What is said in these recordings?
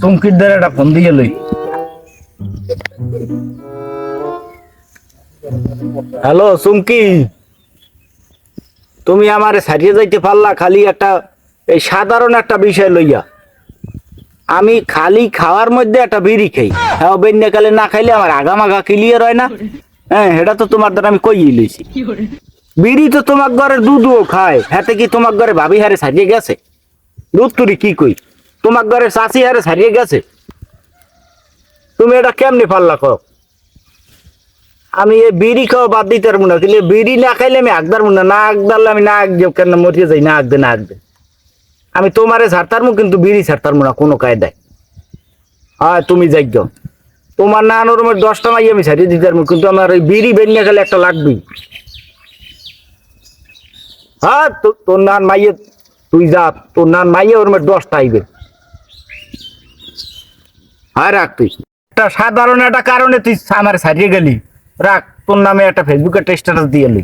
চমকির দ্বারা একটা ফোন দিয়ে লই। হ্যালো চুমকি। তুমি আমারে ছাড়িয়ে যাইতে পারলা খালি একটা এই সাধারণ একটা বিষয় লইয়া। আমি খালি খাওয়ার মধ্যে একটা বিড়ি খাই। হ্যাঁ বেন্যাকালে না খাইলে আমার আগামাগা ক্লিয়ার হয় না। হ্যাঁ এটা তো তোমার দ্বারা আমি কইই লইছি। বিড়ি তো তোমার ঘরে দুধও খায়। হাতে কি তোমার ঘরে ভাবি হারে ছাড়িয়ে গেছে? দুধ তুরি কি কই? তোমার ঘরে চাষি হারে ছাড়িয়ে গেছে। তুমি এটা কেমনি পারলা কর? আমি এই বিড়ি খাওয়া বাদ দিতে পারব না, কিন্তু বিড়ি না খাইলে আমি আগ পারব না। না আগ দারলে আমি না আগ কেন মরিয়ে যাই, না আগ দে না আগ দে আমি তোমারে ছাড়তারমু কিন্তু বিড়ি ছাড়তারমু না, কোনো কায়দায়। হ্যাঁ তুমি যাইগ তোমার না আনোরমের দশটা মাই আমি ছাড়িয়ে দিতে পারব, কিন্তু আমার ওই বিড়ি বেরিয়ে গেলে একটা লাগবেই। হ্যাঁ তোর নান মাইয়ে তুই যা, তোর নান মাইয়ে ওর মধ্যে দশটা আইবে। হ্যাঁ রাখ তুই। একটা সাধারণ একটা কারণে তুই আমার ছাড়িয়ে গেলি। রাখ, তোর নামে একটা ফেসবুকে একটা স্ট্যাটাস দিয়ে এলি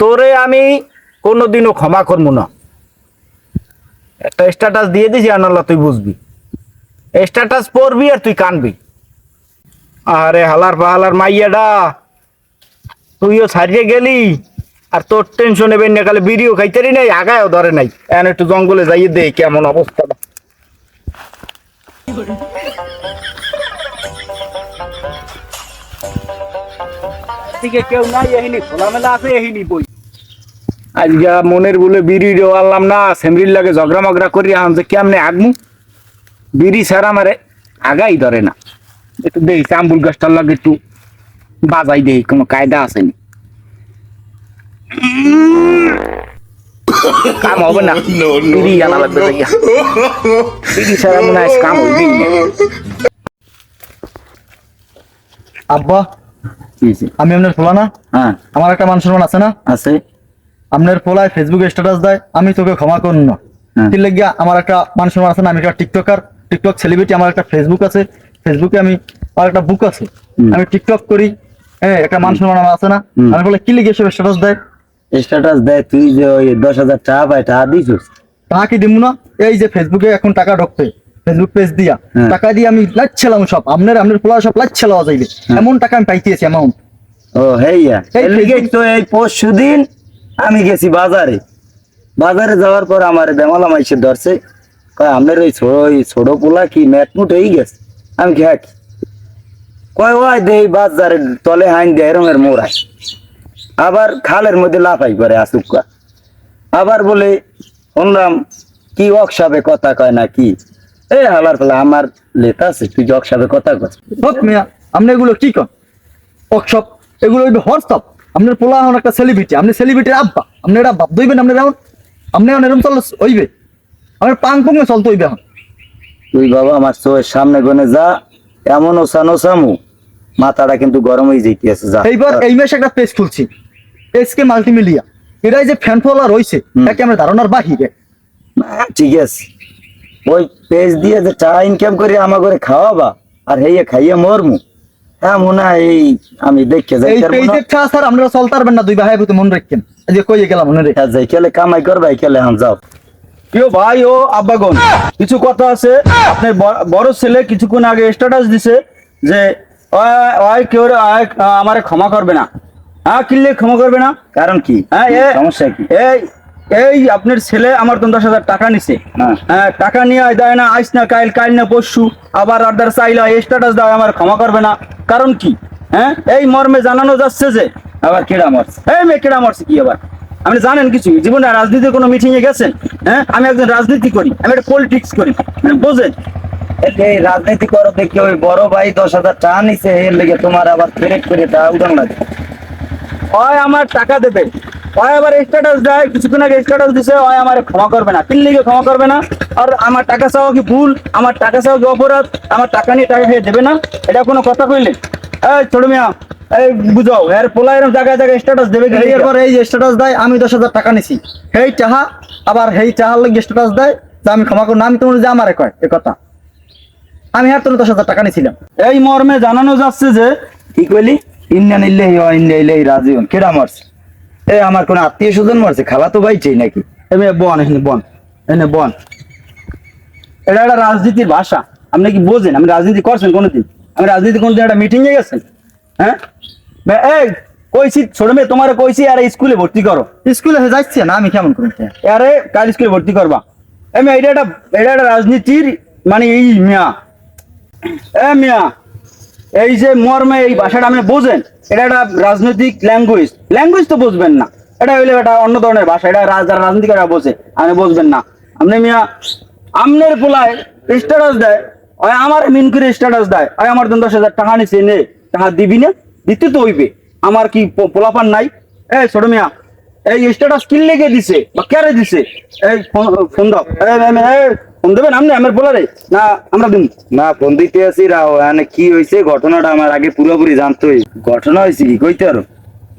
তোরে আমি কোনোদিনও ক্ষমা করব না। একটা স্ট্যাটাস দিয়ে দিছি আনাল্লা তুই বুঝবি। স্ট্যাটাস পড়বি আর তুই কানবি। আরে হালার পাহালার মাইয়াডা। তুইও ছাড়িয়ে গেলি। আর তোর টেনশন নেবেন না কালে বিড়িও খাইতেরি নাই আগায়ও ধরে নাই। এখন একটু জঙ্গলে যাইয়ে দে কেমন অবস্থাটা দিকে কেউ নাই এহিনি খোলামেলা আছে এহিনি বই। আজকে মনের বলে বিড়ি আনলাম না সেমরির লাগে ঝগড়া মগড়া করি আন যে কেমনে আগমু বিড়ি ছাড়া মারে আগাই ধরে না। একটু দেখি চাম্বুল গাছটার লাগে একটু। বাজাই দেই কোনো কায়দা আসেনি কাম হবে না। বিড়ি আনা লাগবে বিড়ি ছাড়া মনে হয় কাম আব্বা আমি আপনার ফোলা না? হ্যাঁ। আমার একটা মান সম্মান আছে না? আছে। আপনার ফোলায় ফেসবুকে স্ট্যাটাস দেয় আমি তোকে ক্ষমা করুন না। হ্যাঁ। কি লাগিয়া আমার একটা মান সম্মান আছে না আমি একটা টিকটকার টিকটক সেলিব্রিটি আমার একটা ফেসবুক আছে। ফেসবুকে আমি আমার একটা বুক আছে। আমি টিকটক করি হ্যাঁ একটা মান সম্মান আমার আছে না। আমি বলে কি লিখে এসব স্ট্যাটাস দেয়? স্ট্যাটাস দেয় তুই যে ওই দশ হাজার টাকা পাই টাকা দিছিস টাকা কি দিব না? এই যে ফেসবুকে এখন টাকা ঢুকতে ফেসবুক পেজ দিয়া। হ্যাঁ। টাকা দিয়ে আমি লাচ্ছিলাম সব। আপনার আপনার ফোলা সব লাচ্ছিলাম যাইলে। এমন টাকা আমি পাইতেছি অ্যামাউন্ট ও হেইয়া এই ফেসবুক- তো এই পরশু দিন আমি গেছি বাজারে। বাজারে যাওয়ার পর আমার বেমালা মাইসে ধরছে। কয় আপনার ওই ছোট পোলা কি ম্যাটমুট হয়ে গেছে? আমি হ্যাঁ কি? কয় ওই দেই বাজারে তলে হাইন দেয় রঙের মোড়ায় আবার খালের মধ্যে লাফাই করে আসুকা আবার বলে শুনলাম কি ওয়ার্কশপে কথা কয় না কি এ হালার ফেলা আমার লেতা আছে তুই ওয়ার্কশপে কথা কয় হোক মিয়া আপনি এগুলো কি কন? ওয়ার্কশপ এগুলো হোয়াটসঅ্যাপ আপনার পোলা এখন একটা সেলিব্রিটি আপনি সেলিব্রিটির আব্বা। আপনি এটা বাপ দইবেন আপনি এখন আপনি এখন এরকম চল হইবে। আমার পাং পুঙ্গে চলতে হইবে এখন। তুই বাবা আমার চোখের সামনে গনে যা এমন ওসান ওসামু মাথাটা কিন্তু গরম হয়ে যেতেছে যা। এইবার এই মাসে একটা পেজ খুলছি এসকে মাল্টিমিডিয়া এটাই যে ফ্যান ফলোয়ার হইছে হুম। একে আমরা ধারণার বাহিরে। না, ঠিক আছে। ওই পেজ দিয়ে যে টাকা ইনকাম করে আমার ঘরে খাওয়াবা আর হেয়ে খাইয়ে মরমু। হ্যাঁ মনে হয় এই আমি দেখে যাই এই পেজের ছাড়া স্যার আপনারা চলতে পারবেন না দুই ভাই মনে রাখেন। যে কইয়ে গেলাম মনে রেখে যাই খেলে কামাই করবা খেলে হাম যাও। প্রিয় ভাই ও আব্বাগন কিছু কথা আছে। আপনার বড় ছেলে কিছুক্ষণ আগে স্ট্যাটাস দিছে যে ওই- কেউ আমারে ক্ষমা করবে না। হ্যাঁ কিনলে ক্ষমা করবে না? কারণ কি? হ্যাঁ সমস্যা কি? এই এই আপনার ছেলে আমার তো দশ হাজার টাকা নিছে। হ্যাঁ। টাকা নিয়ে দেয় না আইস না কাইল কাইল না পরশু আবার আর্দার চাইলা স্ট্যাটাস দেয় আমার ক্ষমা করবে না। কারণ কি? হ্যাঁ এই মর্মে জানানো যাচ্ছে যে আবার কেডা মরছে? এই মেকেরা মারছে কি আবার? আপনি জানেন কিছু জীবনে রাজনীতির কোনো মিটিং এ গেছেন? হ্যাঁ? আমি একজন রাজনীতি করি আমি একটা পলিটিক্স করি মানে বোঝেন এই রাজনীতি করো দেখি ওই বড় ভাই দশ হাজার টাকা নিছে এর লেগে তোমার আবার ফেরেক করে তা উদান লাগে। হয় আমার টাকা দেবে হয় আবার স্ট্যাটাস দেয় কিছুক্ষণ আগে স্ট্যাটাস দিছে হয় আমার ক্ষমা করবে না তিন লিগে ক্ষমা করবে না আর আমার টাকা চাওয়া কি ভুল? আমার টাকা চাওয়া কি অপরাধ? আমার টাকা নিয়ে টাকা খেয়ে দেবে না? এটা কোনো কথা কইলে এই ছোট মিয়া এই বুঝাও এর পোলা এরকম জায়গায় জায়গায় স্ট্যাটাস দেবে কি এরপর এই যে স্ট্যাটাস দেয় আমি দশ হাজার টাকা নিছি। হেই চাহা আবার হেই চাহার লাগে স্ট্যাটাস দেয় যে আমি ক্ষমা করুন আমি তোমার যে আমারে কয় এ কথা। আমি হার তোর দশ হাজার টাকা নিছিলাম। এই মর্মে জানানো যাচ্ছে যে কি কইলি? ইন্ডিয়ান ইল্লাহি ওয়া ইন্ডিয়া ইলাইহি রাজিউন। কেডা মারছে? এ আমার কোন আত্মীয় স্বজন মারছে? খালা তো ভাই চাই নাকি এমনি বন এখানে বন এখানে বন। এটা একটা রাজনীতির ভাষা। আপনি কি বোঝেন? আপনি রাজনীতি করছেন কোনোদিন? আমি রাজনীতি কোনোদিন একটা মিটিং এ গেছেন? হ্যাঁ? এই কইছি ছোট মেয়ে তোমার কইছি আর স্কুলে ভর্তি করো। স্কুলে যাচ্ছে না আমি কেমন আরে কাল স্কুলে ভর্তি করবা। এটা একটা এটা একটা রাজনীতির মানে এই মিয়া। এ মিয়া এই যে মর্মে এই ভাষাটা আপনি বোঝেন এটা একটা রাজনৈতিক ল্যাঙ্গুয়েজ ল্যাঙ্গুয়েজ তো বুঝবেন না। এটা হইলে একটা অন্য ধরনের ভাষা এটা যারা রাজনীতিকরা বোঝে আপনি বুঝবেন না। আপনি মিয়া আমনের পোলায় স্ট্যাটাস দেয় ওই আমার মিন করে স্ট্যাটাস দেয় ওই আমার দিন দশ হাজার টাকা নিছে নে টাকা দিবি না দিতে তো হইবে। আমার কি পোলাপান নাই? এ ছোট মিয়া, এই স্ট্যাটাস কি লেগে দিছে বা কেরে দিছে? এই ফোন দাও। ফোন দেবেন আমার পোলারে না, আমরা দিন না, ফোন দিতে আছি, রাও। মানে কি হয়েছে ঘটনাটা আমার আগে পুরোপুরি জানতোই ঘটনা হয়েছে কি? কইতে আরও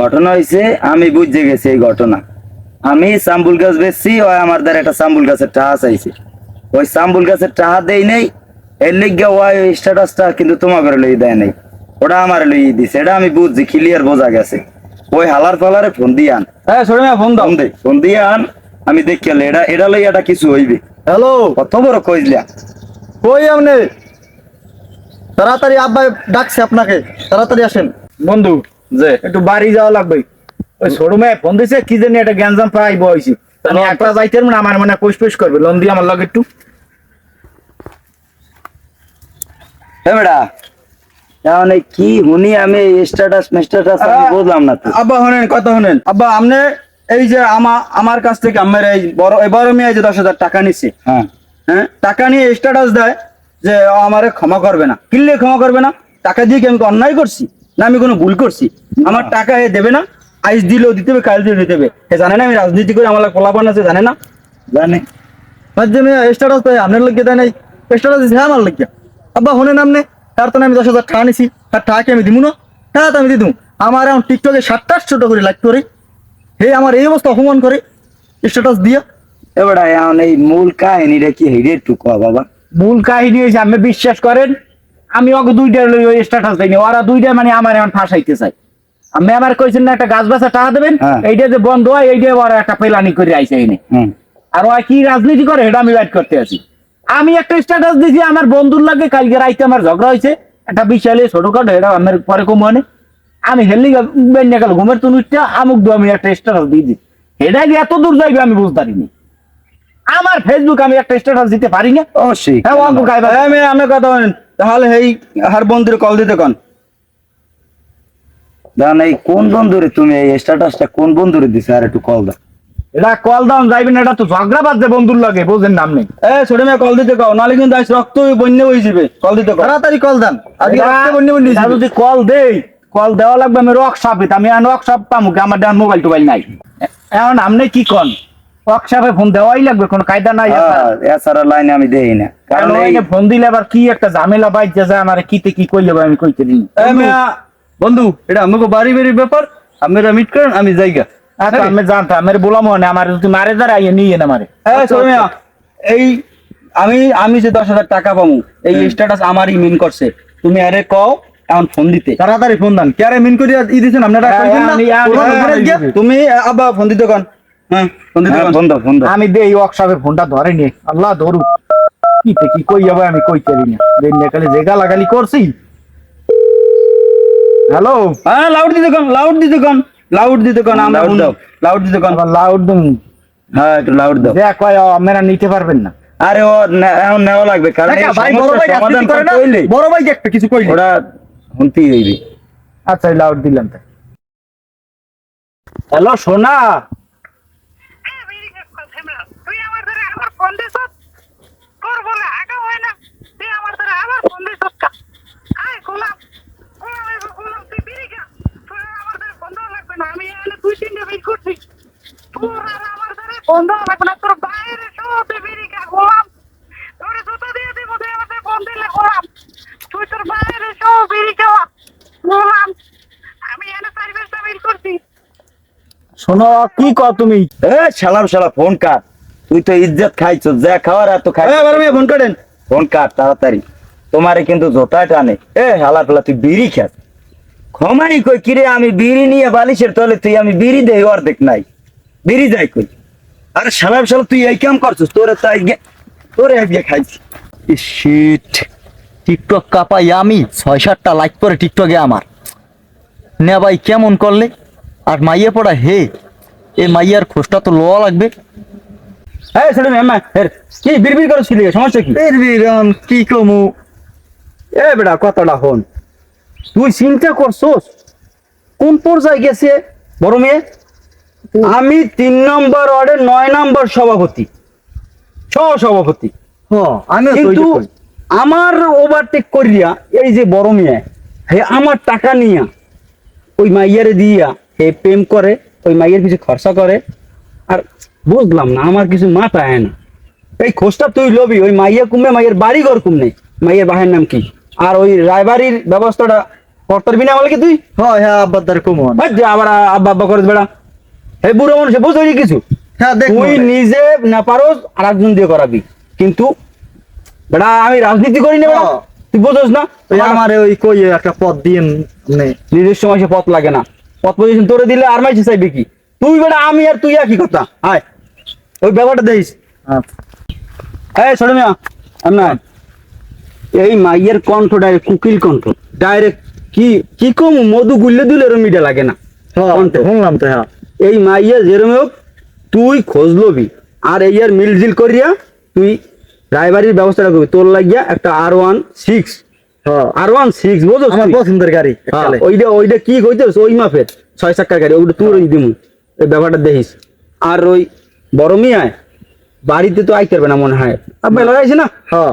ঘটনা হয়েছে আমি বুঝে গেছি এই ঘটনা। আমি সাম্বুল গাছ বেচছি, ওই আমার দ্বারা একটা সাম্বুল গাছের টাহা চাইছে। ওই সাম্বুল গাছের টাহা দেই নাই, এর লিগে ওই স্ট্যাটাসটা কিন্তু তোমাকে দেয় নাই। ওটা আমার লই দিছে এটা আমি বুঝছি ক্লিয়ার বোঝা গেছে। ওই হালার ফালারে ফোন দিয়ে আন। হ্যাঁ মিয়া ফোন দাও। ফোন দে ফোন দিয়ে আন আমি দেখি এটা এটা লই এটা কিছু হইবে। হ্যালো? কত বড় কইলা কই আপনি তাড়াতাড়ি আব্বা ডাকছে আপনাকে তাড়াতাড়ি আসেন। বন্ধু যে। একটু বাড়ি যাওয়া লাগবে। ওই মেয়ে ফোন দিছে কি জানি একটা গ্যাঞ্জাম পাই বইছি আমি একটা যাইতে না আমার মনে পুষ পুষ করবে। লোন দিয়ে আমার লগে একটু। হে বেড়া এই কি হুনি আমি স্ট্যাটাস আমি বুঝলাম না তো। আব্বা হনেন কথা হনেন। আব্বা আপনি এই যে আমার আমার কাছ থেকে আমার এই বড় মেয়ে যে দশ হাজার টাকা নিছে হ্যাঁ। হ্যাঁ টাকা নিয়ে স্ট্যাটাস দেয় যে আমারে ক্ষমা করবে না। কিনলে ক্ষমা করবে না? টাকা দিয়ে কি আমি অন্যায় করছি? না আমি কোনো ভুল করছি? আমার টাকা এ দেবে না? আইস দিলেও দিতে হবে কাল দিলেও দিতে হবে। এ জানে না আমি রাজনীতি করে আমার পোলাপান আছে জানে না? জানি। মাঝে স্ট্যাটাস তো আপনার লোক দেয় নাই। স্ট্যাটাস দিছে আমার লোক আব্বা হনেন আপনি তার তো আমি দশ হাজার টাকা নিছি তার টাকা আমি দিব না? টাকা তো আমি দিদু আমার এখন টিকটকে সাতটা ছোট করে লাইক করে। হে আমার এই অবস্থা অপমান করে। স্ট্যাটাস দিয়া। এ বেড়া এখন এই মূল কাহিনীটা কি হেরে একটু বাবা। মূল কাহিনী হয়েছে আপনি বিশ্বাস করেন? আমি ওকে দুইটা লই ওই স্ট্যাটাস দেয়নি ওরা দুইটা মানে আমার এখন ফাঁসাইতে চাই আমি আমার কইছেন না একটা গাছ বাসা টাকা দেবেন? হ্যাঁ। এইটা যে বন্ধ হয় এইটা ওরা একটা পেলানি করে আইসে এনে। আর ওরা কি রাজনীতি করে এটা আমি বাইট করতে আছি। আমি একটা স্ট্যাটাস দিছি আমার বন্ধুর লাগে কালকে রাইতে আমার ঝগড়া হয়েছে। একটা বিশালে ছোটখাটো এটা আমার পরে কম মানে আমি হেলি বেঞ্জা গেল ঘুমের তুনুরটা আমুক দু আমি একটা স্ট্যাটাস দিয়ে দিই। এটা যে এত দূর যাইবে আমি বুঝতে পারিনি। আমার ফেসবুক আমি একটা স্ট্যাটাস দিতে পারি না। অবশ্যই। হ্যাঁ অঙ্ক গাইবা আমি আমি কথা বলেন। তাহলে এই হার বন্ধুর কল দিতে কন। দান এই কোন বন্ধুরে তুমি এই স্ট্যাটাসটা কোন বন্ধুরে দিছে? আর একটু কল দাও। এটা কল দাম যাইবেন এটা তো ঝগড়া বন্ধুর লাগে বোঝেন নাম নেই এ ছোট মেয়ে কল দিতে কও নালে কিন্তু আজ রক্ত বন্যা হয়ে যাবে। কল দিতে কও। তাড়াতাড়ি কল দেন। বন্যে বন্যে যাবে। যদি কল দেই কল দেওয়া লাগবে আমি রক সাপিত আমি সাপ পামু কি? আমার মোবাইল টোবাইল নাই। এখন আপনি কি কন? ফোন দেওয়াই লাগবে কোনো কায়দা নাই। হ্যাঁ, এছাড়া লাইনে আমি দেই না। কারণ এই ফোন দিলে আবার কি একটা ঝামেলা বাইজে যায় আমার কিতে কি কইলে আমি কইতে দিই বন্ধু এটা আমাকে বাড়ি বাড়ির ব্যাপার আপনারা মিট করেন আমি জায়গা আমি জানতাম আমার বললাম মনে আমার যদি মারে দ্বারা আইয়ে নিয়ে না মারে এই আমি আমি যে দশ হাজার টাকা পাবো এই স্ট্যাটাস আমারই মিন করছে। তুমি আরে কও এখন ফোন দিতে। তাড়াতাড়ি ফোন দেন। কে মিন করে ই দিছেন? আপনারা হ্যাঁ, তুমি আব্বা ফোন দিতে কন। হ্যাঁ হ্যাঁ, আমি দে এই ওয়ার্কশপের ফোনটা ধরে নি আল্লাহ ধরু কি কি কই যাবে আমি কই পারি না। দেন নেকালে যে গালাগালি করছি। হ্যালো? হ্যাঁ লাউড দিতে কোন লাউড দিতে কোন। লাউড দিতে কোন আমরা। লাউড দিতে কোন। লাউড দিন। হ্যাঁ একটু লাউড দাও। দেখ কয় আপনারা নিতে পারবেন না। আরে ও নে- এখন নেওয়া লাগবে কারণ ভাই বড় ভাই সমাধান না বড় ভাই একটা কিছু কইলে। ওরা শুনতেই হইবে আচ্ছা লাউড দিলাম তাই হ্যালো সোনা। তুই আমার ধরে আবার ফোন দিস তোর বলে আগা হয় না তুই আমার ধরে আবার ফোন দিস আয় গোলাম গোলাম এবার গোলাম তুই বিড়ি খা তোর আর আমার ধরে ফোন দেওয়া লাগবে না আমি এখানে দুই তিনটে বিল করছি তোর আর আমার তোর বাইরে সব গোলাম। তোর জুতো দিয়ে দিব তুই ফোন দিলে গোলাম। তুই তোর বাইরে সব গোলাম। আমি চারি পাঁচটা বিল করছি। শোনো কি কও তুমি? এ শালাম শালা ফোন কাট। তুই তো ইজ্জত খাইছ যা খাওয়ার এত খাই ফোন করেন ফোন কাট তাড়াতাড়ি। তোমারে কিন্তু জোতা টানে। এ হালা ফেলা তুই বিড়ি খাস। ক্ষমাই কই কিরে আমি বিড়ি নিয়ে বালিশের তলে তুই আমি বিড়ি দেই অর্ধেক নাই। বিড়ি যাই কই। আরে শালা শালা তুই এই কাম করছিস? তোরে তাই তোরে আজকে খাইছি। শিট টিকটক কাপাই আমি ছয় সাতটা লাইক করে টিকটকে আমার। নে ভাই কেমন করলে? আর মাইয়ে পড়া হে এ মাইয়ার খোঁজটা তো লওয়া লাগবে। হ্যাঁ ছেলে মেয়ে হের কি বিড়বিড় করছিলি? সমস্যা কি? বিরাম কি কমু? এ বেটা কথাটা হন তুই চিন্তা করছস কোন পর্যায়ে গেছে বড় মেয়ে? আমি তিন নম্বর ওয়ার্ডের নয় নম্বর সভাপতি। সহ সভাপতি কিন্তু আমার ওভারটেক করিয়া এই যে বড় মেয়ে হে আমার টাকা নিয়া ওই মাইয়ারে দিয়া হে প্রেম করে ওই মাইয়ের কিছু খরচা করে আর বুঝলাম না আমার কিছু মাথা আয় না। এই খোঁজটা তুই লবি ওই মাইয়া কুমে মাইয়ের বাড়ি ঘর কুমনে মাইয়ের বাহের নাম কি? আর ওই রায়বাড়ির ব্যবস্থাটা করতে পারবি না বলে কি তুই? হয় হ্যাঁ আব্বার দ্বারা কমন। আবার আব্বা আব্বা করে বেড়া। হে বুড়ো মানুষ বুঝলি কিছু? হ্যাঁ দেখ তুই নিজে না পারোস আর একজন দিয়ে করাবি। কিন্তু বেটা আমি রাজনীতি করি না বেটা। হ্যাঁ। তুই বোঝোস না? আমারে ওই কই একটা পদ দিন মানে নিজস্ব মাসে পথ লাগে না। পথ পজিশন তোরে দিলে আর মাইছে চাইবে কি? তুই বেটা আমি আর তুই একই কথা। আয়। ওই ব্যাপারটা দেখিস। এই ছোট মিয়া আমি এই মাইয়ের কণ্ঠ ডাইরেক্ট কুকিল কণ্ঠ। ডাইরেক্ট কি কি কম মধু গুললে দিলে এরম মিডিয়া লাগে না। হ্যাঁ, শুনলাম তো হ্যাঁ। এই মাইয়া যেরম হোক তুই খোঁজ লবি। আর এই আর মিলজিল করিয়া তুই রায়বাড়ির ব্যবস্থাটা করবি। তোর লাগিয়া একটা আর ওয়ান সিক্স হ্যাঁ। আর ওয়ান সিক্স বুঝো আমার পছন্দের গাড়ি এককালে। ওইটা ওইটা কি কইতেছ? ওই মাপের। ছয় চাক্কার গাড়ি। ওইটা তুই দিমু। এই ব্যাপারটা দেখিস। আর ওই বড় মিয়ায় বাড়িতে তো আইতে পারবে না মনে হয়। আপনি লাগাইছে না? হ্যাঁ।